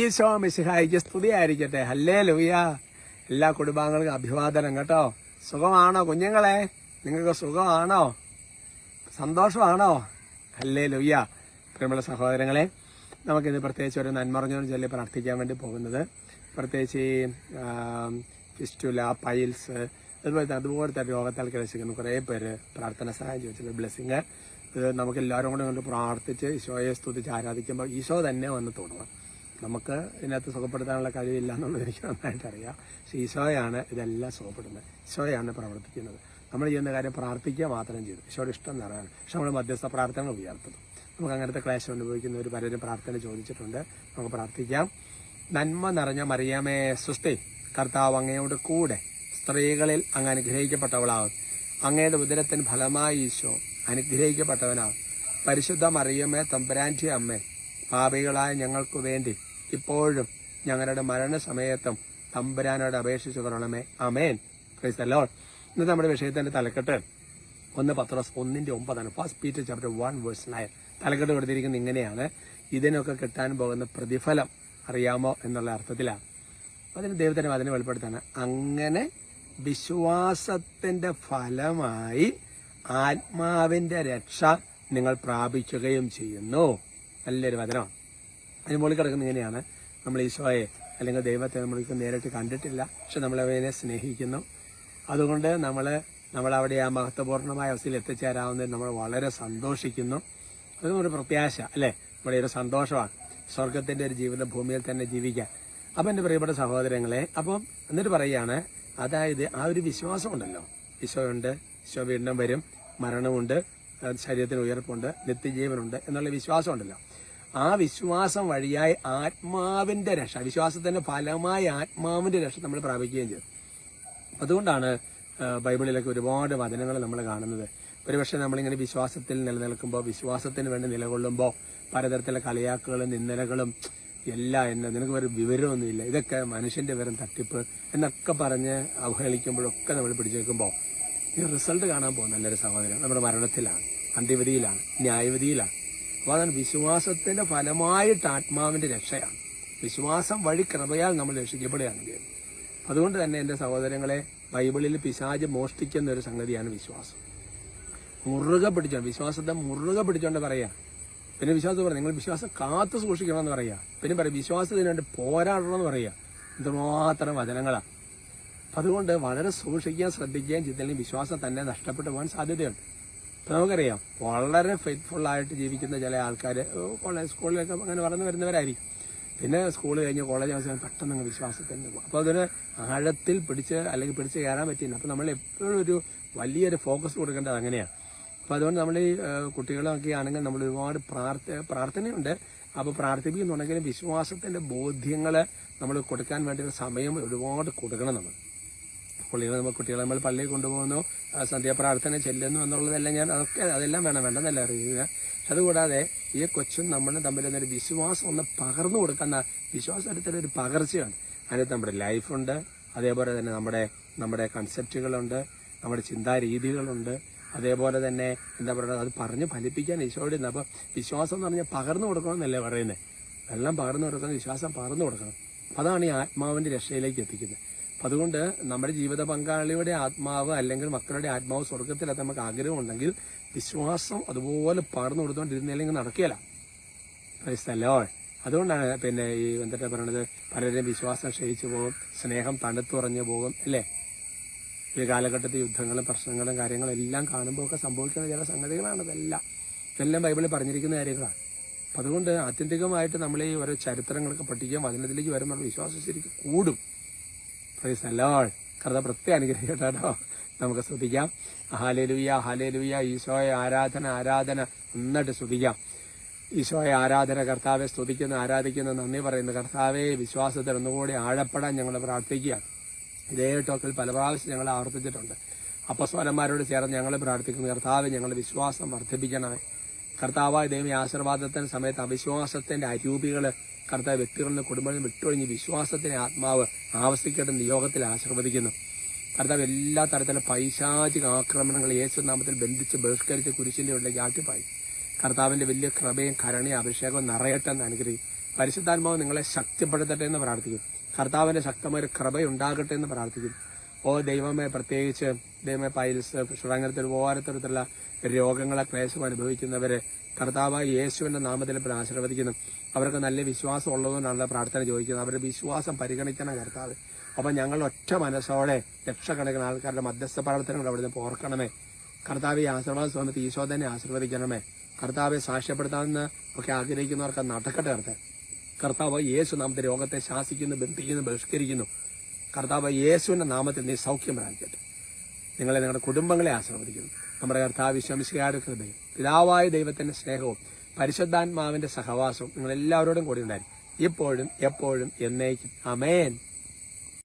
ഈശോ മിശിഹായിക്ക് സ്തുതിയായിരിക്കട്ടെ. ഹല്ലേ ലൂയ എല്ലാ കുടുംബാംഗങ്ങൾക്കും അഭിവാദനം കേട്ടോ. സുഖമാണോ കുഞ്ഞുങ്ങളെ? നിങ്ങൾക്ക് സുഖമാണോ? സന്തോഷമാണോ? ഹല്ലേ ലൂയ പ്രിയമുള്ള സഹോദരങ്ങളെ നമുക്കിന്ന് പ്രത്യേകിച്ച് ഒരു നന്മറിഞ്ഞോട് ചൊല്ലി പ്രാർത്ഥിക്കാൻ വേണ്ടി പോകുന്നത്. പ്രത്യേകിച്ച് ഈ ഫിസ്റ്റുല പൈൽസ് അതുപോലെ തന്നെ അതുപോലത്തെ രോഗത്താൽ കിടച്ചിരിക്കുന്ന കുറേ പേര് പ്രാർത്ഥന സഹായം ചോദിച്ചത് ബ്ലെസ്സിങ്. ഇത് നമുക്ക് എല്ലാവരും കൂടെ കൊണ്ട് പ്രാർത്ഥിച്ച് ഈശോയെ സ്തുതിച്ച് ആരാധിക്കുമ്പോൾ ഈശോ തന്നെ വന്ന് തുടങ്ങും നമുക്ക് ഇതിനകത്ത് സുഖപ്പെടുത്താനുള്ള കഴിവില്ല എന്നുള്ളത് എനിക്ക് നന്നായിട്ട് അറിയാം. പക്ഷേ ഈശോയാണ് ഇതെല്ലാം സുഖപ്പെടുന്നത്. ഈശോയാണ് പ്രവർത്തിക്കുന്നത്. നമ്മൾ ചെയ്യുന്ന കാര്യം പ്രാർത്ഥിക്കുക മാത്രം ചെയ്തു. ഈശോയുടെ ഇഷ്ടം നിറയാണ് പക്ഷെ നമ്മൾ മധ്യസ്ഥ പ്രാർത്ഥനകൾ ഉയർത്തുന്നു. നമുക്ക് അങ്ങനത്തെ ക്ലേശം അനുഭവിക്കുന്ന ഒരു പലരും പ്രാർത്ഥന ചോദിച്ചിട്ടുണ്ട്. നമുക്ക് പ്രാർത്ഥിക്കാം. നന്മ നിറഞ്ഞ മറിയാമേ സുസ്തി കർത്താവ് അങ്ങയോട് കൂടെ സ്ത്രീകളിൽ അങ്ങ് അനുഗ്രഹിക്കപ്പെട്ടവളാകും അങ്ങയുടെ ഉദരത്തിന് ഫലമായി ഈശോ അനുഗ്രഹിക്കപ്പെട്ടവനാകും പരിശുദ്ധ മറിയമ്മേ തമ്പുരാന്റെ അമ്മേ പാപികളായ ഞങ്ങൾക്ക് വേണ്ടി ഇപ്പോഴും ഞങ്ങളുടെ മരണസമയത്തും തമ്പുരാനോട് അപേക്ഷിച്ചു കൊള്ളണമേ. അമേൻ ക്രൈസ്തലോൺ ഇന്ന് നമ്മുടെ വിഷയത്തിന്റെ തലക്കെട്ട് ഒന്ന് പത്രോസ് ഒന്നിന്റെ ഒമ്പതാണ്. First Peter chapter one verse nine തലക്കെട്ട് കൊടുത്തിരിക്കുന്നത് ഇങ്ങനെയാണ്. ഇതിനൊക്കെ കിട്ടാൻ പോകുന്ന പ്രതിഫലം അറിയാമോ എന്നുള്ള അർത്ഥത്തിലാണ്. അതിന് ദൈവത്തിന് അതിനെ വെളിപ്പെടുത്താണ്. അങ്ങനെ വിശ്വാസത്തിന്റെ ഫലമായി ആത്മാവിന്റെ രക്ഷ നിങ്ങൾ പ്രാപിക്കുകയും ചെയ്യുന്നു. നല്ലൊരു വചനം അതിന് മുകളിൽ കിടക്കുന്ന ഇങ്ങനെയാണ്. നമ്മൾ ഈശോയെ അല്ലെങ്കിൽ ദൈവത്തെ നമ്മൾക്ക് നേരിട്ട് കണ്ടിട്ടില്ല. പക്ഷെ നമ്മളവനെ സ്നേഹിക്കുന്നു. അതുകൊണ്ട് നമ്മൾ അവിടെ ആ മഹത്വപൂർണമായ അവസ്ഥയിൽ എത്തിച്ചേരാവുന്നതിൽ നമ്മൾ വളരെ സന്തോഷിക്കുന്നു. അത് ഒരു പ്രത്യാശ അല്ലേ? നമ്മുടെ ഒരു സന്തോഷമാണ്. സ്വർഗത്തിന്റെ ഒരു ജീവിത ഭൂമിയിൽ തന്നെ ജീവിക്കാൻ. അപ്പം എന്റെ പ്രിയപ്പെട്ട സഹോദരങ്ങളെ അപ്പം എന്നിട്ട് പറയുകയാണ് അതായത് ആ ഒരു വിശ്വാസമുണ്ടല്ലോ. ഈശോയുണ്ട് ഈശോ വീണ്ടും വരും. മരണമുണ്ട് ശരീരത്തിന് ഉയർപ്പുണ്ട് നിത്യജീവനുണ്ട് എന്നുള്ള വിശ്വാസം ഉണ്ടല്ലോ ആ വിശ്വാസം വഴിയായി ആത്മാവിന്റെ രക്ഷ വിശ്വാസത്തിന്റെ ഫലമായി ആത്മാവിന്റെ രക്ഷ നമ്മൾ പ്രാപിക്കുകയും ചെയ്തു. അതുകൊണ്ടാണ് ബൈബിളിലൊക്കെ ഒരുപാട് വചനങ്ങൾ നമ്മൾ കാണുന്നത്. ഒരുപക്ഷെ നമ്മളിങ്ങനെ വിശ്വാസത്തിൽ നിലനിൽക്കുമ്പോൾ വിശ്വാസത്തിന് വേണ്ടി നിലകൊള്ളുമ്പോൾ പലതരത്തിലുള്ള കളിയാക്കുകളും നിന്ദനകളും എല്ലാം എന്ന നിനക്ക് വേറെ വിവരമൊന്നുമില്ല. ഇതൊക്കെ മനുഷ്യന്റെ വെറും തട്ടിപ്പ് എന്നൊക്കെ പറഞ്ഞ് അവഹേളിക്കുമ്പോഴൊക്കെ നമ്മൾ പിടിച്ചു നിൽക്കുമ്പോൾ ഈ റിസൾട്ട് കാണാൻ പോകുന്ന നല്ലൊരു സഹോദരൻ നമ്മുടെ മരണത്തിലാണ് അന്ത്യവിധിയിലാണ് ന്യായവിധിയിലാണ്. അപ്പോൾ അതാണ് വിശ്വാസത്തിന്റെ ഫലമായിട്ട് ആത്മാവിന്റെ രക്ഷയാണ്. വിശ്വാസം വഴി കൃപയാൽ നമ്മൾ രക്ഷിക്കപ്പെടുകയാണെങ്കിൽ. അതുകൊണ്ട് തന്നെ എന്റെ സഹോദരങ്ങളെ ബൈബിളിൽ പിശാജ് മോഷ്ടിക്കുന്ന ഒരു സംഗതിയാണ് വിശ്വാസം. മുറുകെ പിടിച്ചോണ്ട് വിശ്വാസത്തെ മുറുകെ പിടിച്ചോണ്ട് പറയുക. പിന്നെ വിശ്വാസം പറയാം നിങ്ങൾ വിശ്വാസം കാത്തു സൂക്ഷിക്കണമെന്ന് പറയാ പിന്നെ പറയാം വിശ്വാസത്തിന് വേണ്ടി പോരാടണം എന്ന് പറയാ എന്തുമാത്രം വചനങ്ങളാണ് അതുകൊണ്ട് വളരെ സൂക്ഷിക്കാൻ ശ്രദ്ധിക്കുകയും ചിന്തയിൽ വിശ്വാസം തന്നെ നഷ്ടപ്പെട്ടു പോകാൻ സാധ്യതയുണ്ട്. ഇപ്പൊ നമുക്കറിയാം വളരെ ഫെയ്ത്ത്ഫുൾ ആയിട്ട് ജീവിക്കുന്ന ചില ആൾക്കാർ കോളേജ് സ്കൂളിലൊക്കെ അങ്ങനെ വളർന്നു വരുന്നവരായിരിക്കും. പിന്നെ സ്കൂൾ കഴിഞ്ഞ് കോളേജ് അവസാനം പെട്ടെന്ന് അങ്ങ് വിശ്വാസത്തിന് പോകും. അപ്പോൾ അതൊരു ആഴത്തിൽ പിടിച്ച് അല്ലെങ്കിൽ പിടിച്ച് കയറാൻ പറ്റില്ല. അപ്പോൾ നമ്മൾ എപ്പോഴും ഒരു വലിയൊരു ഫോക്കസ് കൊടുക്കേണ്ടത് അങ്ങനെയാണ്. അപ്പോൾ അതുകൊണ്ട് നമ്മൾ ഈ കുട്ടികളൊക്കെ ആണെങ്കിൽ നമ്മൾ ഒരുപാട് പ്രാർത്ഥ പ്രാർത്ഥനയുണ്ട്. അപ്പോൾ പ്രാർത്ഥിപ്പിക്കുന്നുണ്ടെങ്കിലും വിശ്വാസത്തിന്റെ ബോധ്യങ്ങൾ നമ്മൾ കൊടുക്കാൻ വേണ്ടി സമയം ഒരുപാട് കൊടുക്കണം നമ്മൾ. പുള്ളികൾ നമ്മൾ കുട്ടികളെ നമ്മൾ പള്ളിയിൽ കൊണ്ടുപോകുന്നു സന്ധ്യാപ്രാർത്ഥന ചെല്ലുന്നു എന്നുള്ളതെല്ലാം ഞാൻ അതൊക്കെ അതെല്ലാം വേണം വേണ്ടെന്നല്ല അറിയുക അതുകൂടാതെ ഈ കൊച്ചും നമ്മളും തമ്മിൽ ഒരു വിശ്വാസം ഒന്ന് പകർന്നു കൊടുക്കുന്ന വിശ്വാസം ഒരു പകർച്ചയാണ്. അതിനകത്ത് നമ്മുടെ ലൈഫുണ്ട് അതേപോലെ തന്നെ നമ്മുടെ നമ്മുടെ കൺസെപ്റ്റുകളുണ്ട് നമ്മുടെ ചിന്താരീതികളുണ്ട് അതേപോലെ തന്നെ എന്താ പറയുക അത് പറഞ്ഞ് ഫലിപ്പിക്കാൻ ഈശോയുടെ അപ്പോൾ വിശ്വാസം എന്ന് പറഞ്ഞാൽ പകർന്നു കൊടുക്കണമെന്നല്ലേ പറയുന്നത്? എല്ലാം പകർന്നു കൊടുക്കണം വിശ്വാസം പകർന്നു കൊടുക്കണം. അതാണ് ഈ ആത്മാവിന്റെ രക്ഷയിലേക്ക് എത്തിക്കുന്നത്. അതുകൊണ്ട് നമ്മുടെ ജീവിത പങ്കാളിയുടെ ആത്മാവ് അല്ലെങ്കിൽ മക്കളുടെ ആത്മാവ് സ്വർഗത്തിലെത്താൻ നമുക്ക് ആഗ്രഹമുണ്ടെങ്കിൽ വിശ്വാസം അതുപോലെ പകർന്നു കൊടുത്തുകൊണ്ടിരുന്നില്ലെങ്കിൽ നടക്കുകയില്ല. പ്രശ്നമല്ലോ. അതുകൊണ്ടാണ് പിന്നെ ഈ എന്താ പറയണത്? പലരും വിശ്വാസം ക്ഷയിച്ചു പോകും സ്നേഹം തണുത്തുറഞ്ഞു പോകും അല്ലേ? ഈ കാലഘട്ടത്തിൽ യുദ്ധങ്ങളും പ്രശ്നങ്ങളും കാര്യങ്ങളും എല്ലാം കാണുമ്പോൾ ഒക്കെ സംഭവിക്കുന്ന ചില സംഗതികളാണ് ഇതെല്ലാം. ഇതെല്ലാം ബൈബിളിൽ പറഞ്ഞിരിക്കുന്ന കാര്യങ്ങളാണ്. അപ്പം അതുകൊണ്ട് ആത്യന്തികമായിട്ട് നമ്മൾ ഈ ഓരോ ചരിത്രങ്ങളൊക്കെ പഠിക്കാൻ വചനത്തിലേക്ക് വരുമ്പോൾ വിശ്വാസം ശരിക്കും കൂടും. പ്രൈസ് അല്ലോൾ കർത്ത പ്രത്യേക അനുഗ്രഹിക്കട്ടെ കേട്ടോ. നമുക്ക് ശ്രദ്ധിക്കാം. ഹാലേലുയ്യ ഹാലേലുയ്യ ഈശോയെ ആരാധന ആരാധന. നന്നായിട്ട് ശ്രദ്ധിക്കാം. ഈശോയെ ആരാധന കർത്താവെ സ്തുതിക്കുന്ന ആരാധിക്കുന്ന നന്ദി പറയുന്നു. കർത്താവെ വിശ്വാസത്തിൽ ഒന്നുകൂടി ആഴപ്പെടാൻ ഞങ്ങൾ പ്രാർത്ഥിക്കുക. ഇതേ ടോക്കിൽ പല പ്രാവശ്യം ഞങ്ങൾ ആവർത്തിച്ചിട്ടുണ്ട്. അപ്പസ്വലന്മാരോട് ചേർന്ന് ഞങ്ങൾ പ്രാർത്ഥിക്കുന്നു. കർത്താവ് ഞങ്ങളുടെ വിശ്വാസം വർദ്ധിപ്പിക്കണമേ. കർത്താവായ ദൈവം ഈ ആശീർവാദത്തിന് സമയത്ത് അവിശ്വാസത്തിന്റെ അരൂപികൾ കർത്താവ് വ്യക്തികളിൽ നിന്ന് കുടുംബങ്ങളിൽ വിട്ടൊഴിഞ്ഞ് വിശ്വാസത്തിന്റെ ആത്മാവ് ആവശ്യിക്കട്ടെ നിയോഗത്തിൽ ആശീർവദിക്കുന്നു. കർത്താവ് എല്ലാ തരത്തിലും പൈശാചിക ആക്രമണങ്ങൾ യേശു നാമത്തിൽ ബന്ധിച്ച് ബഹിഷ്കരിച്ച് കുരിശിന്റെ ഉള്ളിലേക്ക് ആട്ടിപ്പായി. കർത്താവിന്റെ വലിയ കൃപയും കരുണയും അഭിഷേകവും നിറയട്ടെ എന്ന് പരിശുദ്ധാത്മാവ് നിങ്ങളെ ശക്തിപ്പെടുത്തട്ടെ എന്ന് പ്രാർത്ഥിക്കും കർത്താവിന്റെ ശക്തമായ കൃപയുണ്ടാകട്ടെ എന്ന് പ്രാർത്ഥിക്കും ഓ ദൈവമേ പ്രത്യേകിച്ച് ദൈവമേ പൈൽസ് ഷുറങ്ങനത്തിൽ ഓരോരുത്തരത്തിലുള്ള രോഗങ്ങളെ ക്ലേശം അനുഭവിക്കുന്നവരെ കർത്താവ് യേശുവിന്റെ നാമത്തിൽ ഇപ്പോൾ ആശീർവദിക്കുന്നു. അവർക്ക് നല്ല വിശ്വാസം ഉള്ളതുകൊണ്ടാണ് പ്രാർത്ഥന ചോദിക്കുന്നത്. അവരുടെ വിശ്വാസം പരിഗണിക്കണം കർത്താവ്. അപ്പം ഞങ്ങൾ ഒറ്റ മനസ്സോടെ ലക്ഷക്കണക്കിന് ആൾക്കാരുടെ മധ്യസ്ഥ പ്രവർത്തനങ്ങൾ അവിടുന്ന് പോർക്കണമേ. കർത്താവ് ആശീർവാദ സമയത്ത് ഈശോ തന്നെ ആശീർവദിക്കണമേ. കർത്താവെ സാക്ഷ്യപ്പെടുത്താമെന്ന് ഒക്കെ ആഗ്രഹിക്കുന്നവർക്ക് നടക്കട്ടെ കർത്താവ്. യേശു നാമത്തെ രോഗത്തെ ശാസിക്കുന്നു ബന്ധിക്കുന്നു ബഹിഷ്കരിക്കുന്നു. കർത്താവ് യേശുവിന്റെ നാമത്തിൽ നീ സൗഖ്യം പ്രാപിക്കട്ടെ നിങ്ങളെ നിങ്ങളുടെ കുടുംബങ്ങളെ ആശ്രവദിക്കുന്നു നമ്മുടെ കർത്താവ് വിശ്വമിശികാരുടെ കൃപയും പിതാവായ ദൈവത്തിന്റെ സ്നേഹവും പരിശുദ്ധാത്മാവിന്റെ സഹവാസവും നിങ്ങളെല്ലാവരോടും കൂടി ഉണ്ടായിരിക്കും. ഇപ്പോഴും എപ്പോഴും എന്നേക്കും. അമേൻ